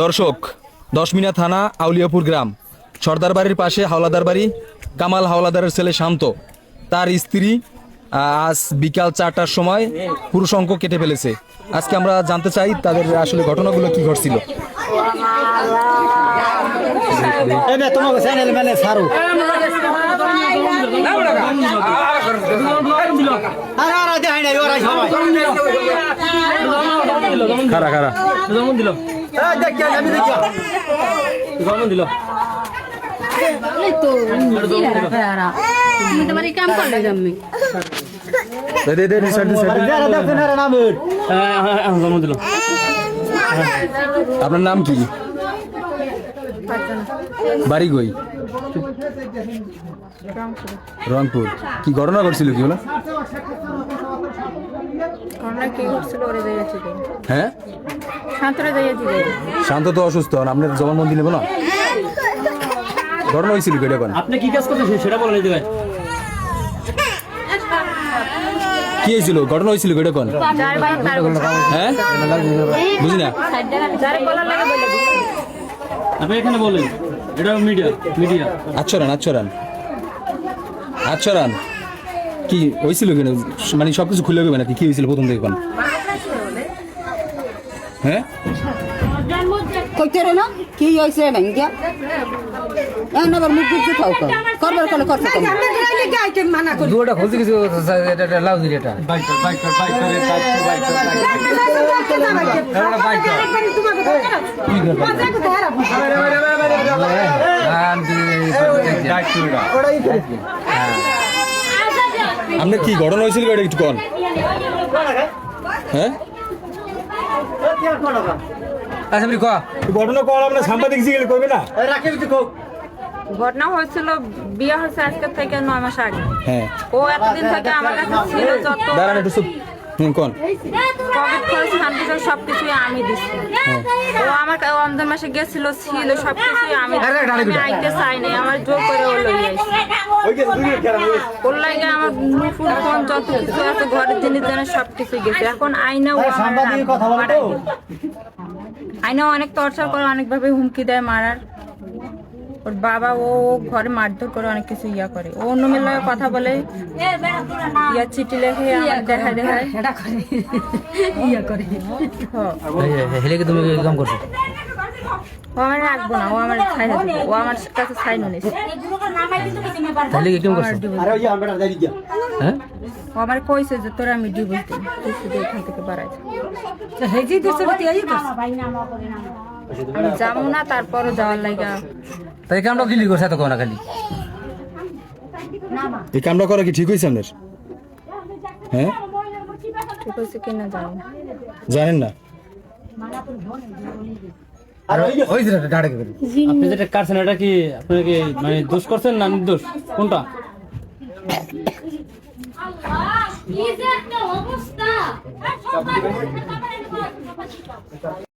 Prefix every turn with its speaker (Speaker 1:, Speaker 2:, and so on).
Speaker 1: দর্শক দশমিনা থানা আউলিয়াপুর গ্রাম। সর্দার বাড়ির পাশে হাওলাদার বাড়ি কামাল হাওলাদারের ছেলে শান্ত। তার স্ত্রী আজ বিকাল চারটার সময় পুরুষ অঙ্ক কেটে ফেলেছে। আজকে আমরা জানতে চাই তাদের আসলে ঘটনাগুলো কি ঘটছিল।
Speaker 2: এনে তোমাকে চ্যানেল মেলে সারু। আরে আরে দেখাই নাই ওরাই সবাই।
Speaker 1: খারা খারা
Speaker 2: আমি দেখ।
Speaker 3: দিল।
Speaker 4: এই তো তুমি তোমার কাম করলে আমি।
Speaker 1: দে দে দে রিসার্ট রিসার্ট
Speaker 2: যারা দেখছেন এরা নাম
Speaker 1: আপনার নাম কি? বাড়ি গই রংপুর। কি ঘটনা ঘটছিল কি হলো
Speaker 5: ঘটনা কি ঘটছিল ওরে যাইয়াছি গে
Speaker 1: হ্যাঁ? শান্ত তো অসুস্থ আর আপনার জবানবন্দি নেব না? ঘটনা হয়েছিল কি এটা কোন?
Speaker 3: আপনি কি কাজ করতেছেন? সেটা বলেন এই
Speaker 1: কি হয়েছিল? ঘটনা হয়েছিল কি এটা কোন?
Speaker 5: যার বাড়ি তার
Speaker 1: হ্যাঁ? বুঝি না?
Speaker 5: বলে
Speaker 3: আপনি এখানে বলেন। এটা মিডিয়া মিডিয়া।
Speaker 1: আচ্ছরান আচ্ছরান। আচ্ছরান। কি হয়েছিল কি মানে সবকিছু খুলে হবে নাকি কি হয়েছিল প্রথম থেকে কোন হ্যাঁ
Speaker 4: কইতে রে না কি হইছে ভাঙ্গিয়া এখন আবার মুখ বুঝতে থাও কর করবার কলে করতে কম
Speaker 2: দুটা খুলতে কিছু এটা এটা লাউ দিলে
Speaker 1: আপনার কি ঘটনা হয়েছিল এটা একটু কন। হ্যাঁ?
Speaker 2: আচ্ছা
Speaker 6: ঘটনা কল আপনার সাংবাদিক জিজ্ঞেস করবে না?
Speaker 2: রাখে কিছু কো
Speaker 5: ঘটনা হয়েছিল বিয়ে হয়েছে আজকের থেকে নয় মাস আগে।
Speaker 1: হ্যাঁ।
Speaker 5: ও এতদিন থেকে আমার কাছে ছিল যত
Speaker 1: দাঁড়ান একটু কোন?
Speaker 5: পকেট খরচ শান্তিজন সবকিছুই আমি দিচ্ছি ও আমার রমজান মাসে গেছিল ছিল সবকিছুই আমি আমি আইতে চাই নাই আমার জোর করে ও লই ওর লাগে আমার ফোন যত কিছু আছে ঘরের জিনিস জানে সবকিছু গেছে। এখন ও? আইনা অনেক টর্চার করে অনেকভাবে হুমকি দেয় মারার। ওর বাবা ও ও ঘরে মারধর করে অনেক কিছু ইয়া করে। ও অন্য মেলায় কথা বলে ইয়া চিঠি লেখে আমার দেখায় দেখায়। হ।
Speaker 2: হেলে কি তুমি কাম করছ?
Speaker 5: ও আমার রাখব না ও আমার ছাই না ও আমার কাছে ছাই নিস
Speaker 2: হেলে কি কাম করছ? আরে ওই আমরা দাঁড়িয়ে গিয়া হ্যাঁ?
Speaker 5: ও আমার কইছে যে তোরা আমি ডিভোর্স দিই তুই শুধু এখান থেকে বাড়াই আমি যাব না তারপরও যাওয়ার লাগা।
Speaker 2: তাই কামটা দিলি করছে তো কোনা খালি?
Speaker 1: এই কামটা করা কি ঠিক হয়েছে আপনার? হ্যাঁ?
Speaker 5: ঠিক হয়েছে কিনা জানি। না
Speaker 1: জানেন না?
Speaker 2: আর ওই যে গাড়ি
Speaker 3: আপনি যেটা কাটছেন এটা কি আপনি কি মানে দোষ করছেন না নির্দোষ? কোনটা?
Speaker 4: কি যে একটা অবস্থা!